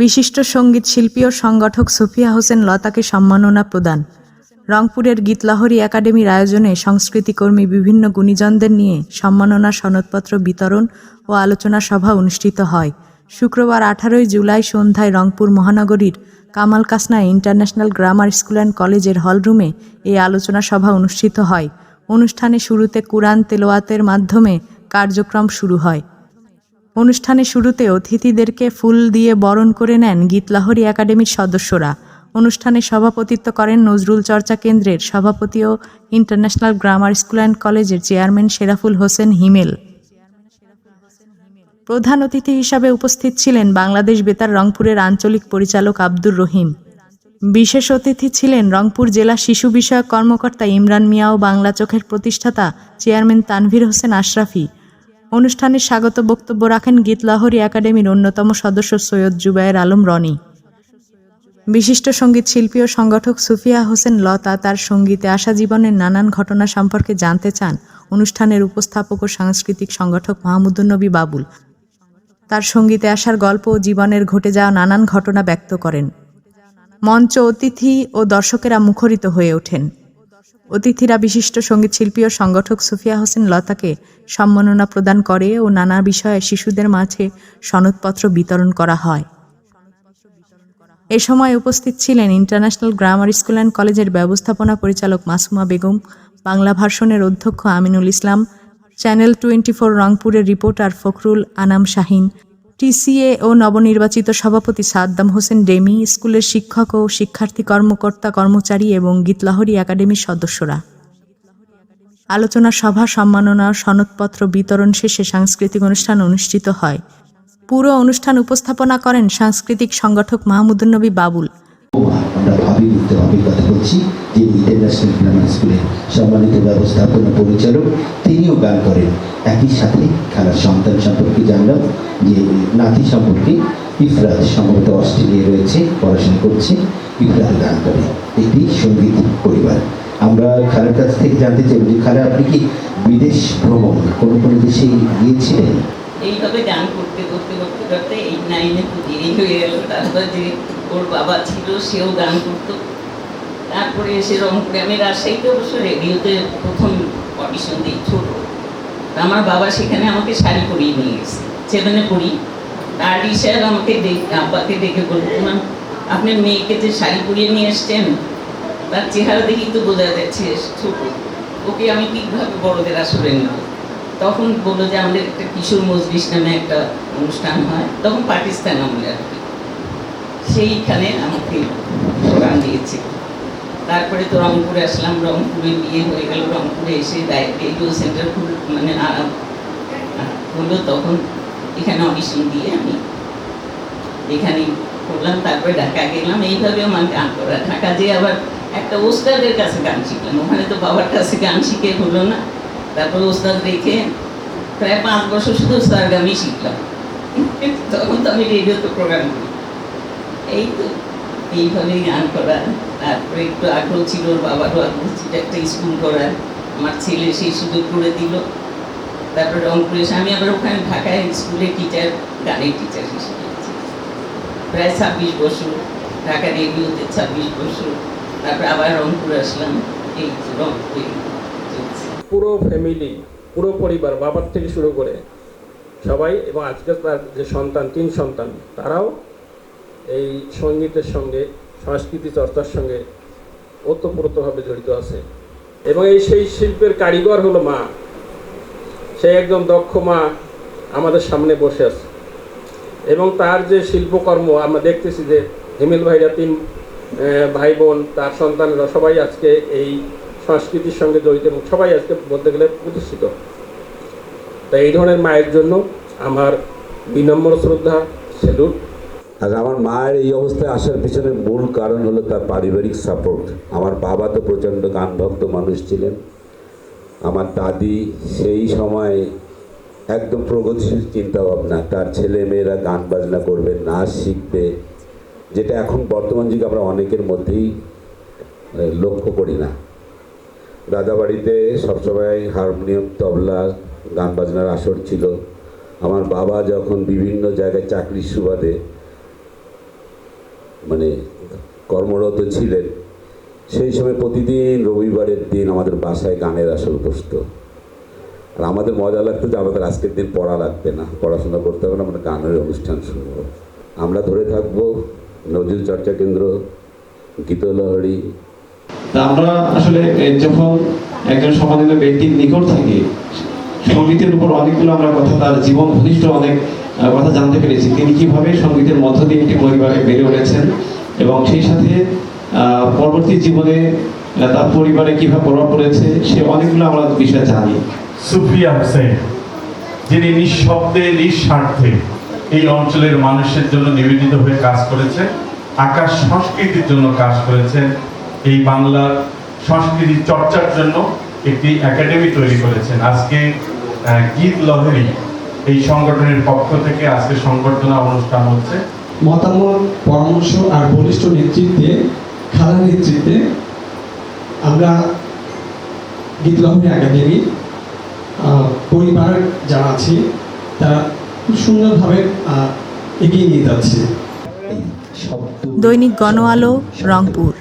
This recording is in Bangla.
বিশিষ্ট সংগীত শিল্পী ও সংগঠক সুফিয়া হোসেন লতাকে সম্মাননা প্রদান। রংপুরের গীতলাহরী একাডেমির আয়োজনে সংস্কৃতিকর্মী বিভিন্ন গুণীজনদের নিয়ে সম্মাননা সনদপত্র বিতরণ ও আলোচনা সভা অনুষ্ঠিত হয়। শুক্রবার আঠারোই জুলাই সন্ধ্যায় রংপুর মহানগরীর Kamal Kasna international grammar school and কলেজের হলরুমে এই আলোচনা সভা অনুষ্ঠিত হয়। অনুষ্ঠানে শুরুতে কুরআন তেলোয়াতের মাধ্যমে কার্যক্রম শুরু হয়। অনুষ্ঠানের শুরুতে অতিথিদেরকে ফুল দিয়ে বরণ করে নেন গীতলাহরী একাডেমির সদস্যরা। অনুষ্ঠানে সভাপতিত্ব করেন নজরুল চর্চা কেন্দ্রের সভাপতি ও ইন্টারন্যাশনাল গ্রামার স্কুল অ্যান্ড কলেজের চেয়ারম্যান শেরাফুল হোসেন হিমেল। প্রধান অতিথি হিসাবে উপস্থিত ছিলেন বাংলাদেশ বেতার রংপুরের আঞ্চলিক পরিচালক আব্দুর রহিম। বিশেষ অতিথি ছিলেন রংপুর জেলা শিশু বিষয়ক কর্মকর্তা ইমরান মিয়া ও বাংলা চোখের প্রতিষ্ঠাতা চেয়ারম্যান তানভীর হোসেন আশরাফি। অনুষ্ঠানে স্বাগত বক্তব্য রাখেন গীতলাহরী একাডেমির অন্যতম সদস্য সৈয়দ জুবায়ের আলম রনি। বিশিষ্ট সংগীত শিল্পী ও সংগঠক সুফিয়া হোসেন লতা তার সঙ্গীতে আসা জীবনের নানান ঘটনা সম্পর্কে জানতে চান। অনুষ্ঠানের উপস্থাপক ও সাংস্কৃতিক সংগঠক মাহমুদুন্নবী বাবুল। তার সঙ্গীতে আসার গল্প ও জীবনের ঘটে যাওয়া নানান ঘটনা ব্যক্ত করেন। মঞ্চ অতিথি ও দর্শকেরা মুখরিত হয়ে ওঠেন। অতিথিরা বিশিষ্ট সংগীত শিল্পী ও সংগঠক সুফিয়া হোসেন লতাকে সম্মাননা প্রদান করে ও নানা বিষয়ে শিশুদের মাঝে সনদপত্র বিতরণ করা হয়। এ সময় উপস্থিত ছিলেন ইন্টারন্যাশনাল গ্রামার স্কুল অ্যান্ড কলেজের ব্যবস্থাপনা পরিচালক মাসুমা বেগম, বাংলা ভার্সনের অধ্যক্ষ Aminul Islam, channel twenty four রংপুরের রিপোর্টার ফখরুল আনাম শাহিন টিসিএ ও নবনির্বাচিত সভাপতি সাদ্দাম হোসেন ডেমি, স্কুলের শিক্ষক ও শিক্ষার্থী কর্মকর্তা, কর্মচারী এবং গীতলাহরী একাডেমির সদস্যরা। আলোচনা সভা, সম্মাননা, সনদপত্র বিতরণ শেষে সাংস্কৃতিক অনুষ্ঠান অনুষ্ঠিত হয়। পুরো অনুষ্ঠান উপস্থাপনা করেন সাংস্কৃতিক সংগঠক মাহমুদুন্নবী বাবুল। ভাবি উঠতে কথা বলছি, যে ইন্টারন্যাশনাল গ্রামার স্কুলের সম্মানিত ব্যবস্থাপনা পরিচালক, তিনিও গান করেন। একই সাথে খেলার সন্তান সম্পর্কে জানলাম যে নাতি সম্পর্কে ইফরাত সম্ভবত অস্ট্রেলিয়ায় রয়েছে, পড়াশোনা করছে ইফরাত গান করে। একটি সংগীত পরিবার। আমরা খালার কাছ থেকে জানতে চাই যে খালা, আপনি কি বিদেশ ভ্রমণ কোনো কোনো দেশে গিয়েছিলেন? এইভাবে গান করতে করতে করতে করতে এই নাইনে হয়ে গেল, তারপর যে ওর বাবা ছিল সেও গান করতো। তারপরে এসে রংপুরে আমি রাজশাহীতে অবশ্য রেডিওতে প্রথম অডিশন দিই ছোট। আমার বাবা সেখানে আমাকে শাড়ি পরিয়ে নিয়ে গেছে সেখানে পড়ি তার স্যার আমাকে আব্বাকে ডেকে বলল "মা, আপনার মেয়েকে যে শাড়ি পরিয়ে নিয়ে এসছেন তার চেহারা দেখি তো বোঝা যাচ্ছে ছোট। ওকে আমি ঠিকভাবে বড়দের আসলে নেব। তখন বলল যে আমাদের একটা কিশোর মজলিস নামে একটা অনুষ্ঠান হয়। তখন পাকিস্তান আমলে আর কি। সেইখানে আমাকে গান দিয়েছে। তারপরে তো রংপুরে আসলাম, রংপুরে বিয়ে হয়ে গেল, রংপুরে এসে রেডিও সেন্টার খুব মানে হলো তখন এখানে অডিশন দিয়ে আমি এখানে করলাম, তারপরে ঢাকা গেলাম। এইভাবে আমার গান করা। ঢাকা যেয়ে আবার একটা ওস্তাদের কাছে গান শিখলাম। ওখানে তো বাবার কাছে গান শিখে হলো না। তারপর ওস্তাদ রেখে প্রায় পাঁচ বছর শুধু ওস্তাদ গানই শিখলাম। তখন তো আমি রেডিওতে প্রোগ্রাম করি। এই তো এইভাবেই গান করা। তারপরে একটু আগ্রহ ছিল, ওর বাবারও আগ্রহ ছিল একটা স্কুল করার। আমার ছেলে সেই সুযোগ করে দিল। তারপরে রংপুরে আমি আবার ওখানে ঢাকায় স্কুলে টিচার গানের টিচার হিসেবে প্রায় ছাব্বিশ বছর, ঢাকা রেডিওতে ছাব্বিশ বছর। তারপরে আবার রংপুরে আসলাম। এই রংপুরে পুরো ফ্যামিলি পুরো পরিবার, বাবার থেকে শুরু করে সবাই এবং আজকে তার যে সন্তান, তিন সন্তান, তারাও এই সঙ্গীতের সঙ্গে সংস্কৃতি চর্চার সঙ্গে ওতপ্রোতভাবে জড়িত আছে। এবং এই সেই শিল্পের কারিগর হলো মা। সেই একজন দক্ষ মা আমাদের সামনে বসে আছে। এবং তার যে শিল্পকর্ম, আমরা দেখতেছি যে হিমেল ভাইরা তিন ভাই বোন, তার সন্তানরা সবাই আজকে এই সংস্কৃতির সঙ্গে জড়িত এবং সবাই আজকে বলতে গেলে প্রতিষ্ঠিত। তাই এই ধরনের মায়ের জন্য আমার বিনম্র শ্রদ্ধা, সেলুট। আর আমার মায়ের এই অবস্থায় আসার পিছনে মূল কারণ হলো তার পারিবারিক সাপোর্ট আমার বাবা তো প্রচণ্ড গানভক্ত মানুষ ছিলেন। আমার দাদি সেই সময় একদম প্রগতিশীল চিন্তা ভাবনা তার ছেলে মেয়েরা গান বাজনা করবে, নাচ শিখবে, যেটা এখন বর্তমান যুগে আমরা অনেকের মধ্যেই লক্ষ্য করি না। দাদাবাড়িতে সবসময় হারমোনিয়াম, তবলা, গান বাজনার আসর ছিল। আমার বাবা যখন বিভিন্ন জায়গায় চাকরির সুবাদে মানে কর্মরত ছিলেন। সেই সময় প্রতিদিন রবিবারের দিন আমাদের বাসায় গানের আসর বসতো। আর আমাদের মজা লাগতো যে আমাদের আজকের দিন পড়া লাগবে না, পড়াশোনা করতে হবে না আমরা গানের অনুষ্ঠান শুনব আমরা ধরে থাকব, নজরুল চর্চা কেন্দ্র, গীতলহরী। তা আমরা আসলে যখন একজন সম্মানিত ব্যক্তির নিকট থাকি, সঙ্গীতের উপর অনেকগুলো আমরা কথা, তার জীবন ঘনিষ্ঠ অনেক কথা জানতে পেরেছি। তিনি কীভাবে সঙ্গীতের মধ্য দিয়ে একটি পরিবারে বেড়ে উঠেছেন এবং সেই সাথে পরবর্তী জীবনে তার পরিবারে কীভাবে প্রভাব পড়েছে, সে অনেকগুলো আমরা বিষয় জানি। সুফিয়া হোসেন, যিনি নিঃশব্দে, নিঃস্বার্থে এই অঞ্চলের মানুষের জন্য নিবেদিত হয়ে কাজ করেছেন, আকাশ সংস্কৃতির জন্য কাজ করেছেন, এই বাংলার সংস্কৃতি চর্চার জন্য একটি একাডেমি তৈরি করেছেন। আজকে গীত লহরী এই সংগঠনের পক্ষ থেকে আজকে সংবর্ধনা অনুষ্ঠান হচ্ছে। মতামত পরামর্শ আর বলিষ্ঠ নেতৃত্বে খেলার নেতৃত্বে আমরা গীতলহরী একাডেমি আহ, পরিবার যারা আছি তারা খুব সুন্দরভাবে আহ, এগিয়ে নিয়ে যাচ্ছে। দৈনিক গণ আলো রংপুর।